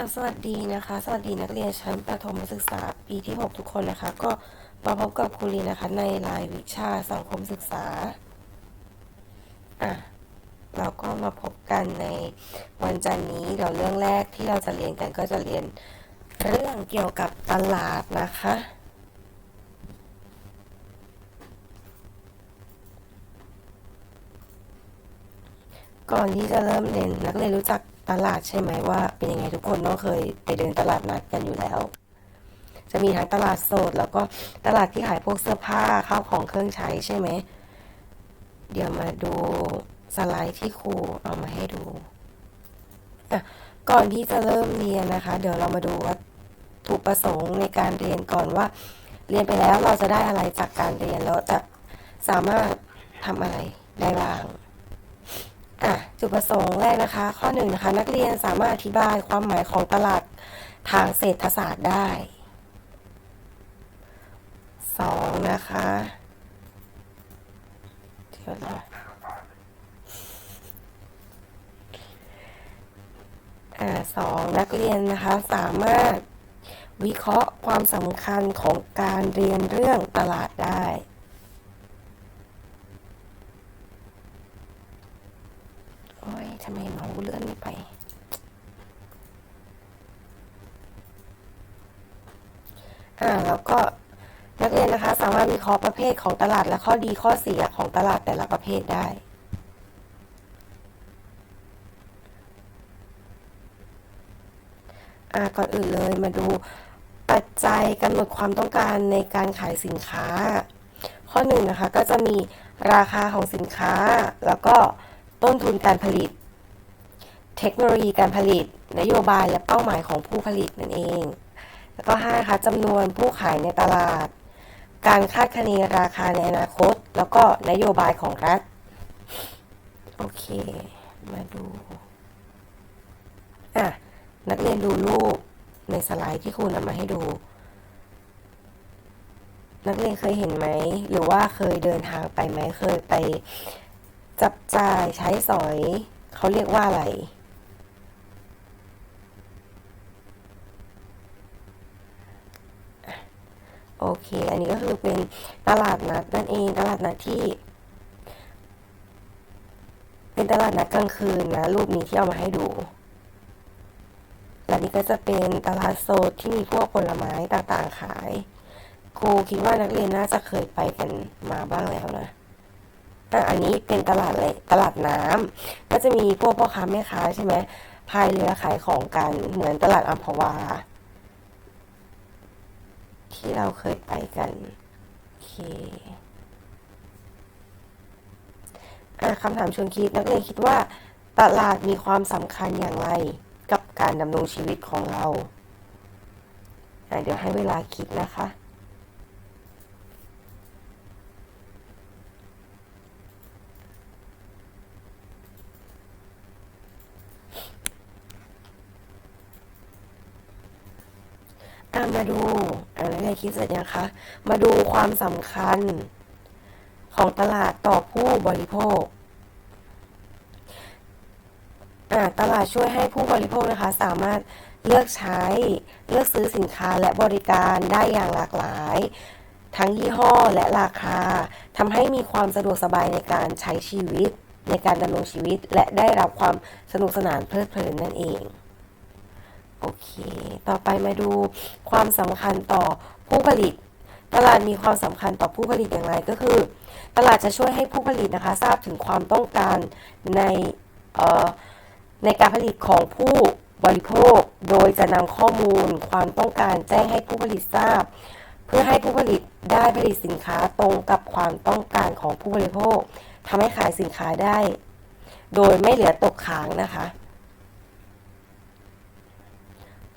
สวัสดีนะคะ สวัสดีนักเรียนชั้นประถมศึกษาปีที่ 6 ทุกคนนะคะ ก็มาพบกับครูลีนะคะ ในรายวิชาสังคมศึกษาอะเราก็มาพบกันในวันจันทร์นี้เดี๋ยวเรื่องแรกที่เราจะเรียนกันก็จะเรียนเรื่องเกี่ยวกับตลาดนะคะ ก่อนที่จะเริ่มเรียนนักเรียนรู้จัก ตลาดใช่ไหมว่าเป็นยังไงทุกคนต้องเคยไปเดินตลาดนัดกันอยู่แล้ว จะมีทั้งตลาดสดแล้วก็ตลาดที่ขายพวกเสื้อผ้าข้าวของเครื่องใช้ใช่ไหม เดี๋ยวมาดูสไลด์ที่ครูเอามาให้ดูอะก่อนที่จะเริ่มเรียนนะคะ เดี๋ยวเรามาดูว่าถูกประสงค์ในการเรียนก่อนว่า เรียนไปแล้วเราจะได้อะไรจากการเรียนแล้วจะสามารถทำอะไรได้บ้าง อะจุดประสงค์แรกนะคะ ข้อหนึ่งนะคะนักเรียนสามารถอธิบายความหมายของตลาดทางเศรษฐศาสตร์ได้สองนะคะเดี๋ยวนะสองนักเรียนนะคะสามารถวิเคราะห์ความสำคัญของการเรียนเรื่องตลาดได้ โอ้ย ทำไมเมาส์เลื่อนไม่ไป อ่าแล้วก็นักเรียนนะคะ สามารถวิเคราะห์ประเภทของตลาดและข้อดีข้อเสียของตลาดแต่ละประเภทได้อ่าก่อนอื่นเลยมาดูปัจจัยกำหนดความต้องการในการขายสินค้า ข้อหนึ่งนะคะก็จะมีราคาของสินค้า แล้วก็ต้นทุนการผลิต เทคโนโลยีการผลิต นโยบายและเป้าหมายของผู้ผลิตนั่นเอง แล้วก็5ค่ะจำนวนผู้ขายในตลาด การคาดคะเนราคาในอนาคต แล้วก็นโยบายของรัฐ โอเค มาดูอะนักเรียนดูรูปในสไลด์ที่ครูนำมาให้ดู นักเรียนเคยเห็นไหม หรือว่าเคยเดินทางไปไหม เคยไปจับจ่ายใช้สอย เขาเรียกว่าอะไร โอเค อันนี้ก็คือเป็นตลาดนัดนั่นเองตลาดนัดที่ เป็นตลาดนัดกลางคืนนะ รูปนี้ที่เอามาให้ดู และนี้ก็จะเป็นตลาดสดที่มีพวกผลไม้ต่างๆขายครูคิดว่านักเรียนน่าจะเคยไปกันมาบ้างแล้วนะอันนี้เป็นตลาดเลยตลาดน้ำก็จะมีพวกพ่อค้าแม่ค้าใช่ไหมพายเรือขายของกันเหมือนตลาดอัมพวา ที่เราเคยไปกันโอเคคำถามชวนคิดนักเรียนคิดว่า ตลาดมีความสำคัญอย่างไรกับการดำรงชีวิตของเรา เดี๋ยวให้เวลาคิดนะคะมาดูอ่านักเรียน คิดเสร็จยังคะ มาดูความสำคัญของตลาดต่อผู้บริโภคตลาดช่วยให้ผู้บริโภคนะคะ สามารถเลือกใช้เลือกซื้อสินค้าและบริการได้อย่างหลากหลาย ทั้งยี่ห้อและราคาทำให้มีความสะดวกสบายในการใช้ชีวิต ในการดำรงชีวิต และได้รับความสนุกสนานเพลิดเพลินนั่นเองโอเค ต่อไปมาดูความสำคัญต่อ ผู้ผลิต ตลาดมีความสำคัญต่อผู้ผลิตอย่างไรก็คือ ตลาดจะช่วยให้ผู้ผลิตนะคะทราบถึงความต้องการในในการผลิตของผู้บริโภค โดยจะนำข้อมูลความต้องการแจ้งให้ผู้ผลิตทราบ เพื่อให้ผู้ผลิตได้ผลิตสินค้าตรงกับความต้องการของผู้บริโภคทำให้ขายสินค้าได้ โดยไม่เหลือตกค้างนะคะ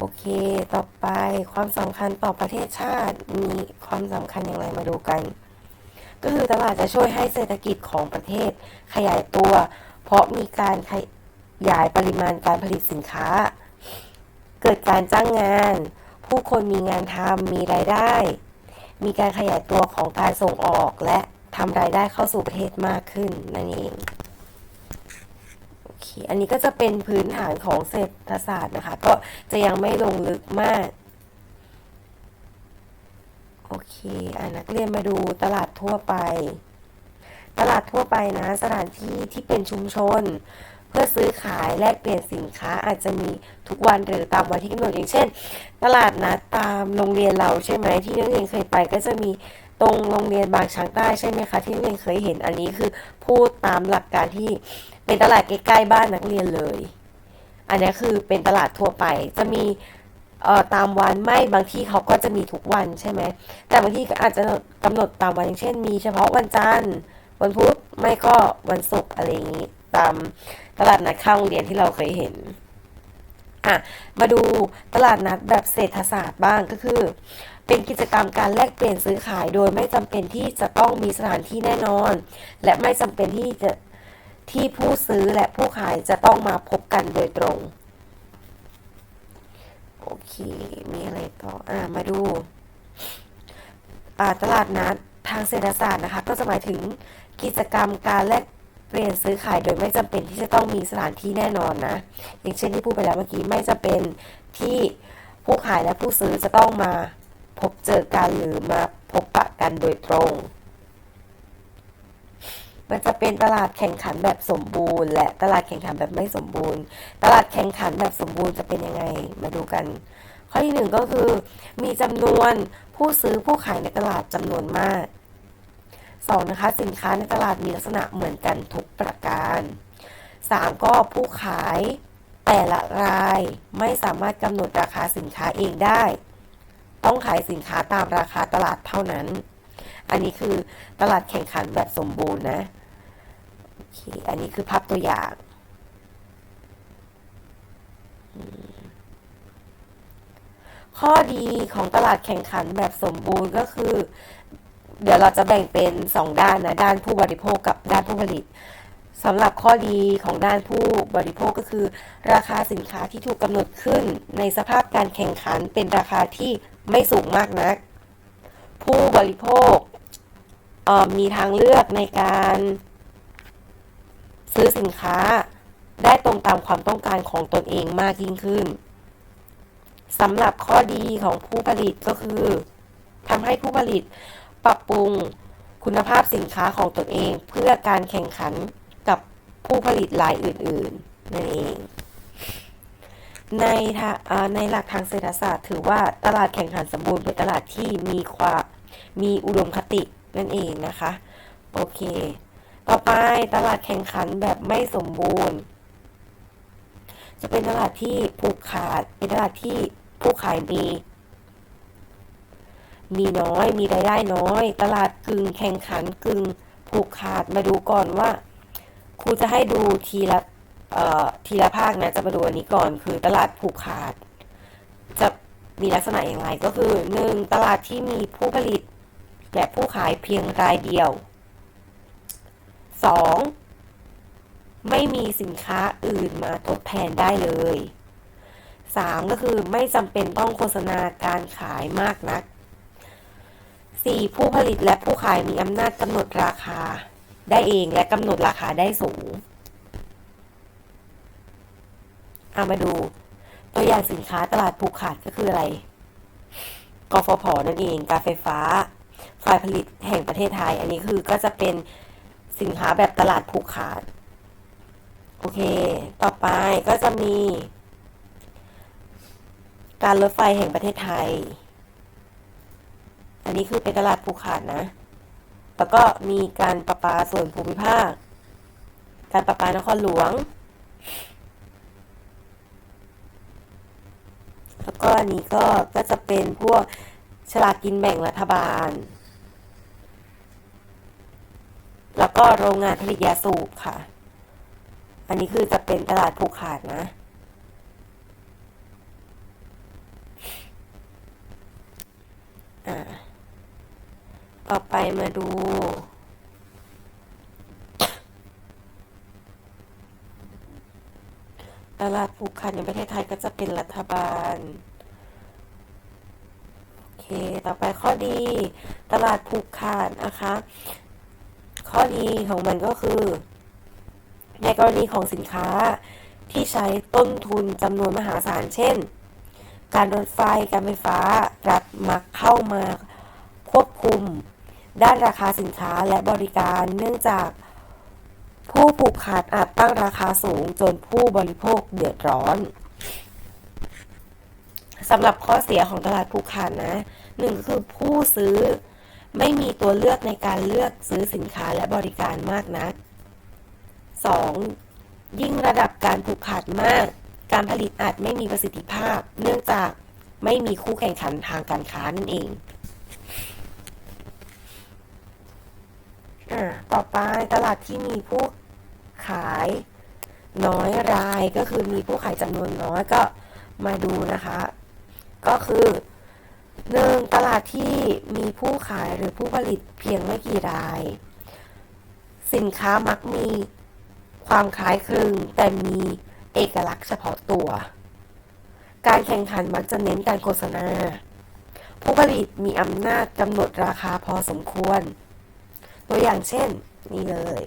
โอเค ต่อไปความสำคัญต่อประเทศชาติมีความสำคัญอย่างไรมาดูกัน ก็คือตลาดจะช่วยให้เศรษฐกิจของประเทศ ขยายตัว เพราะมีการขยายปริมาณการผลิตสินค้า เกิดการจ้างงาน ผู้คนมีงานทำมีรายได้ มีการขยายตัวของการส่งออกและทำรายได้เข้าสู่ประเทศมากขึ้นนั่นเอง เค อันนี้ก็จะเป็นพื้นฐานของเศรษฐศาสตร์นะคะ ก็จะยังไม่ลงลึกมาก โอเคอะนักเรียนมาดูตลาดทั่วไป ตลาดทั่วไปนะ สถานที่ที่เป็นชุมชน เพื่อซื้อขายแลกเปลี่ยนสินค้าอาจจะมีทุกวันหรือตามวันที่กำหนดอย่างเช่น ตลาดนัดตามโรงเรียนเราใช่ไหมที่นักเรียนเคยไปก็จะมีตรงโรงเรียนบางช้างใต้ใช่ไหมคะที่นักเรียนเคยเห็นอันนี้คือพูดตามหลักการที่ เป็นตลาดใกล้ๆบ้านนักเรียนเลย อันนี้คือเป็นตลาดทั่วไปจะมีเอ่อตามวันไม่บางที่เขาก็จะมีทุกวันใช่ไหมแต่บางที่ก็อาจจะกำหนดตามวันอย่างเช่น มีเฉพาะวันจันทร์วันพุธไม่ก็วันศุกร์อะไรอย่างนี้ตามตลาดนัดข้างโรงเรียนที่เราเคยเห็นอะมาดูตลาดนัดแบบเศรษฐศาสตร์บ้างก็คือ เป็นกิจกรรมการแลกเปลี่ยนซื้อขายโดยไม่จำเป็นที่จะต้องมีสถานที่แน่นอน และไม่จำเป็นที่จะ ที่ผู้ซื้อและผู้ขายจะต้องมาพบกันโดยตรง โอเค มีอะไรต่อ อ่า มาดูตลาดนัดทางเศรษฐศาสตร์นะคะ ก็จะหมายถึงกิจกรรมการแลกเปลี่ยนซื้อขายโดยไม่จำเป็นที่จะต้องมีสถานที่แน่นอนนะ อย่างเช่นที่พูดไปแล้วเมื่อกี้ไม่จำเป็นที่ผู้ขายและผู้ซื้อจะต้องมาพบเจอกันหรือมาพบปะกันโดยตรง มันจะเป็นตลาดแข่งขันแบบสมบูรณ์ และตลาดแข่งขันแบบไม่สมบูรณ์ ตลาดแข่งขันแบบสมบูรณ์จะเป็นยังไงมาดูกัน ข้อที่หนึ่งก็คือ มีจำนวนผู้ซื้อผู้ขายในตลาดจำนวนมากสองนะคะสินค้าในตลาดมีลักษณะเหมือนกันทุกประการสามก็ผู้ขายแต่ละรายไม่สามารถกำหนดราคาสินค้าเองได้ ต้องขายสินค้าตามราคาตลาดเท่านั้น อันนี้คือตลาดแข่งขันแบบสมบูรณ์นะ เค อันนี้คือภาพตัวอย่าง ข้อดีของตลาดแข่งขันแบบสมบูรณ์ก็คือ เดี๋ยวเราจะแบ่งเป็น 2 ด้านนะ ด้านผู้บริโภคกับด้านผู้ผลิตสำหรับข้อดีของด้านผู้บริโภคก็คือ ราคาสินค้าที่ถูกกำหนดขึ้น ในสภาพการแข่งขันเป็นราคาที่ไม่สูงมากนัก ผู้บริโภคออมีทางเลือกในการ ซื้อสินค้าได้ตรงตามความต้องการของตนเองมากยิ่งขึ้นสำหรับข้อดีของผู้ผลิตก็คือทำให้ผู้ผลิตปรับปรุงคุณภาพสินค้าของตนเองเพื่อการแข่งขันกับผู้ผลิตรายอื่นๆนั่นเอง ในท่าในหลักทางเศรษฐศาสตร์ถือว่าตลาดแข่งขันสมบูรณ์เป็นตลาดที่มีความมีอุดมคตินั่นเองนะคะ โอเค ต่อไปตลาดแข่งขันแบบไม่สมบูรณ์ จะเป็นตลาดที่ผูกขาด เป็นตลาดที่ผู้ขายมี มีน้อย มีรายได้น้อย ตลาดกึ่งแข่งขันกึ่งผูกขาดมาดูก่อนว่าครูจะให้ดูทีละทีละภาคนะจะมาดูอันนี้ก่อน คือตลาดผูกขาด จะมีลักษณะอย่างไรก็คือหนึ่งตลาดที่มีผู้ผลิต และผู้ขายเพียงรายเดียว สองไม่มีสินค้าอื่นมาทดแทนได้เลย 3. ก็คือไม่จำเป็นต้องโฆษณาการขายมากนัก 4. ผู้ผลิตและผู้ขายมีอำนาจกำหนดราคาได้เองและกำหนดราคาได้สูงเอามาดู ตัวอย่างสินค้าตลาดผูกขาดก็คืออะไร กฟผนั่นเอง การไฟฟ้า ฝ่ายผลิตแห่งประเทศไทย อันนี้คือก็จะเป็น สินค้าแบบตลาดผูกขาด โอเค ต่อไปก็จะมี การรถไฟแห่งประเทศไทย อันนี้คือเป็นตลาดผูกขาดนะ แล้วก็มีการประปาส่วนภูมิภาค การประปานครหลวง แล้วก็อันนี้ก็ก็จะเป็นพวกฉลากกินแบ่งรัฐบาล แล้วก็โรงงานผลิตยาสูบค่ะ อันนี้คือจะเป็นตลาดผูกขาดนะอ่าต่อไปมาดูตลาดผูกขาดในประเทศไทยก็จะเป็นรัฐบาล โอเค ต่อไปข้อดี ตลาดผูกขาดนะคะ ข้อดีของมันก็คือ ในกรณีของสินค้าที่ใช้ต้นทุนจำนวนมหาศาลเช่น การรถไฟการไฟฟ้ารัฐมักเข้ามาควบคุม ด้านราคาสินค้าและบริการเนื่องจากผู้ผูกขาดอาจตั้งราคาสูงจนผู้บริโภคเดือดร้อนสำหรับข้อเสียของตลาดผูกขาดนะหนึ่งคือผู้ซื้อ ไม่มีตัวเลือกในการเลือกซื้อสินค้าและบริการมากนัก 2. ยิ่งระดับการผูกขาดมาก การผลิตอาจไม่มีประสิทธิภาพ เนื่องจากไม่มีคู่แข่งขันทางการค้านั่นเองอต่อไปตลาดที่มีผู้ขายน้อยรายก็คือมีผู้ขายจำนวนน้อยก็มาดูนะคะ ก็คือหนึ่งตลาดที่ ผู้ขายหรือผู้ผลิตเพียงไม่กี่ราย สินค้ามักมีความคล้ายคลึงแต่มีเอกลักษณ์เฉพาะตัว การแข่งขันมักจะเน้นการโฆษณา ผู้ผลิตมีอำนาจกำหนดราคาพอสมควร ตัวอย่างเช่น นี่เลย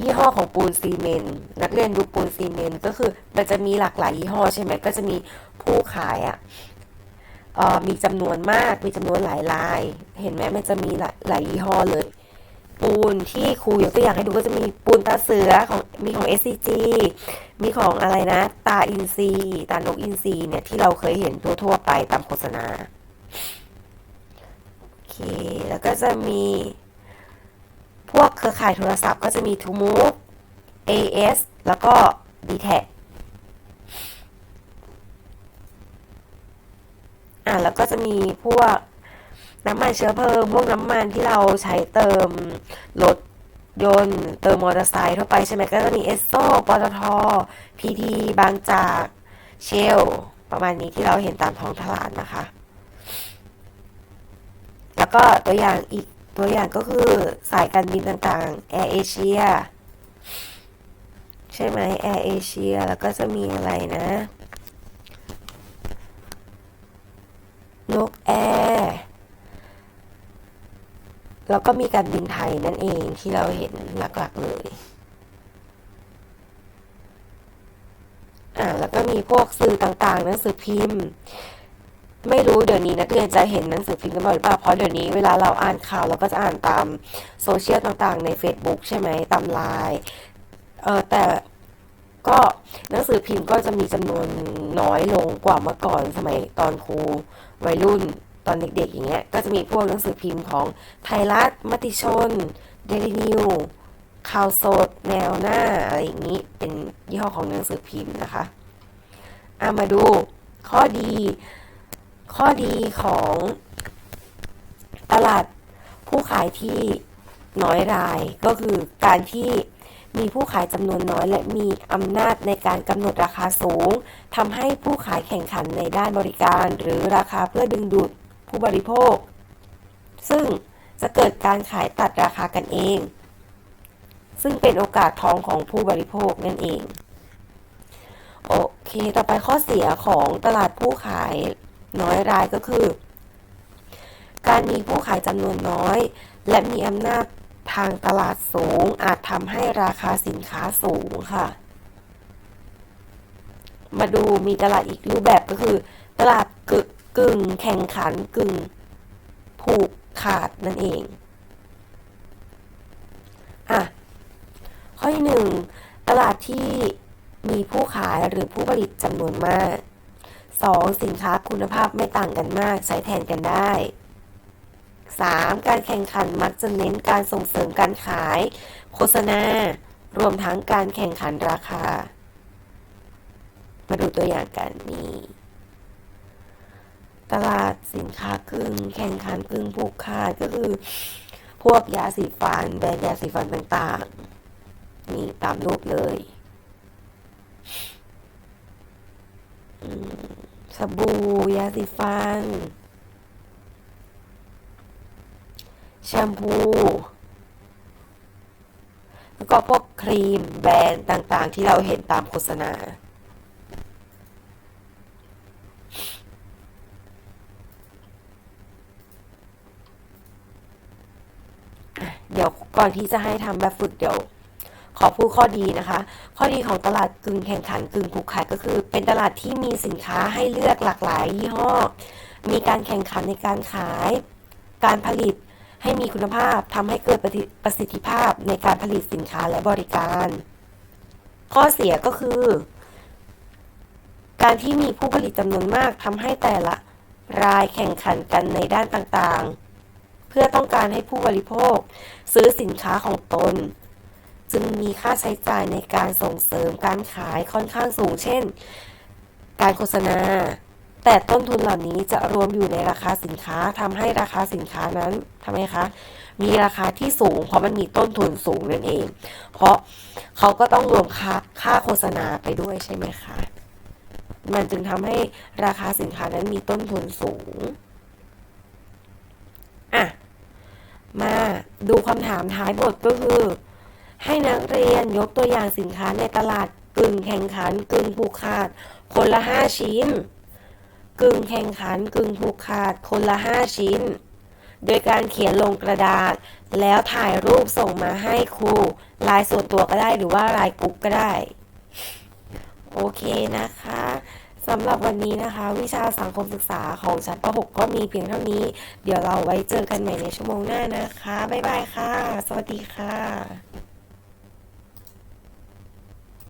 ยี่ห้อของปูนซีเมนต์นักเรียนดูปูนซีเมนต์ก็คือมันจะมีหลากหลายยี่ห้อใช่ไหมก็จะมีผู้ขายอะ่ะ มีจำนวนมาก มีจำนวนหลายลาย เห็นไหมมันจะมีหลายยี่ห้อเลย ปูนที่ครูยกตัวอย่างให้ดูก็จะมีปูนตาเสือของมีของ SCG มีของอะไรนะ ตาอินซีตานกอินซีเนี่ยที่เราเคยเห็นทั่วๆไปตามโฆษณา โอเค แล้วก็จะมี พวกเครือข่ายโทรศัพท์ก็จะมี t o m o v e AS แล้วก็ d t a c อะแล้วก็จะมีพวกน้ำมันเชื้อเพลิงพวกน้ำมันที่เราใช้เติมรถยนต์เติมมอเตอร์ไซค์ทั่วไปใช่ไหมก็จะมีเอสโซปตทพีทีบางจากเชล ประมาณนี้ที่เราเห็นตามท้องตลาดนะคะ แล้วก็ตัวอย่างอีกตัวอย่างก็คือสายการบินต่างๆ Air Asia ใช่ไหม Air Asia แล้วก็จะมีอะไรนะ นกแอร์แล้วก็มีการบินไทยนั่นเองที่เราเห็นหลักๆเลยอ่าแล้วก็มีพวกสื่อต่างๆหนังสือพิมพ์ ไม่รู้เดี๋ยวนี้นักเรียนจะเห็นหนังสือพิมพ์กันบ่อยหรือเปล่าเพราะเดี๋ยวนี้เวลาเราอ่านข่าวเราก็จะอ่านตามโซเชียลต่างๆ ใน Facebook ใช่ไหมตามไลน์เออแต่ ก็หนังสือพิมพ์ก็จะมีจำนวนน้อยลงกว่าเมื่อก่อนสมัยตอนครูวัยรุ่นตอนเด็กๆ อย่างเงี้ย ก็จะมีพวกหนังสือพิมพ์ของไทยรัฐ มติชน เดลินิว ข่าวสด แนวหน้า อะไรอย่างนี้ เป็นยี่ห้อของหนังสือพิมพ์นะคะอามาดูข้อดี ข้อดีของตลาดผู้ขายที่น้อยรายก็คือการที่ มีผู้ขายจำนวนน้อย และมีอำนาจในการกำหนดราคาสูงทำให้ผู้ขายแข่งขันในด้านบริการ หรือราคาเพื่อดึงดูดผู้บริโภค ซึ่งจะเกิดการขายตัดราคากันเอง ซึ่งเป็นโอกาสทองของผู้บริโภคนั่นเอง โอเค ต่อไปข้อเสียของตลาดผู้ขายน้อยรายก็คือ การมีผู้ขายจำนวนน้อย และมีอำนาจ ทางตลาดสูงอาจทำให้ราคาสินค้าสูงค่ะ มาดูมีตลาดอีกรูปแบบก็คือ ตลาดกึกึ่งแข่งขันกึ่งผูกขาดนั่นเองอะข้อที่หนึ่งตลาดที่มีผู้ขายหรือผู้ผลิตจำนวนมาก 2. สินค้าคุณภาพไม่ต่างกันมาก ใช้แทนกันได้ 3. การแข่งขันมักจะเน้นการส่งเสริมการขาย โฆษณา รวมทั้งการแข่งขันราคา มาดูตัวอย่างกันนี่ตลาดสินค้ากึ่งแข่งขันกึ่งผูกขาดก็คือ พวกยาสีฟันแบรนด์ยาสีฟันต่างๆ นี่ตามรูปเลยสบู่ยาสีฟัน แชมพู แล้วก็พวกครีมแบรนด์ต่างๆ ที่เราเห็นตามโฆษณา เดี๋ยวก่อนที่จะให้ทำแบบฝึกเดี๋ยวขอพูดข้อดีนะคะ ข้อดีของตลาดกึ่งแข่งขันกึ่งผูกขาดก็คือ เป็นตลาดที่มีสินค้าให้เลือกหลากหลายยี่ห้อ มีการแข่งขันในการขาย การผลิต ให้มีคุณภาพทำให้เกิดประสิประสิทธิภาพในการผลิตสินค้าและบริการ ข้อเสียก็คือ การที่มีผู้ผลิตจำนวนมากทำให้แต่ละรายแข่งขันกันในด้านต่างๆ เพื่อต้องการให้ผู้บริโภคซื้อสินค้าของตน จึงมีค่าใช้จ่ายในการส่งเสริมการขายค่อนข้างสูง เช่น การโฆษณา แต่ต้นทุนเหล่านี้จะรวมอยู่ในราคาสินค้าทำให้ราคาสินค้านั้นทำไมคะ มีราคาที่สูง เพราะมันมีต้นทุนสูงนั่นเอง เพราะเขาก็ต้องรวมค่าค่าโฆษณาไปด้วยใช่ไหมคะ มันจึงทำให้ราคาสินค้านั้นมีต้นทุนสูงอะมาดูคำถามท้ายบทก็คือ ให้นักเรียนยกตัวอย่างสินค้าในตลาดกึ่งแข่งขันกึ่งผูกขาด คนละห้าชิ้น กึ่งแข่งขันกึ่งผูกขาดคนละห้าชิ้น โดยการเขียนลงกระดาษ แล้วถ่ายรูปส่งมาให้ครูลายส่วนตัวก็ได้หรือว่าลายกรุ๊ปก็ได้ โอเคนะคะสำหรับวันนี้นะคะ วิชาสังคมศึกษาของชั้นป .6 ก็มีเพียงเท่านี้ เดี๋ยวเราไว้เจอกันใหม่ในชั่วโมงหน้านะคะ บ๊ายบายค่ะ สวัสดีค่ะ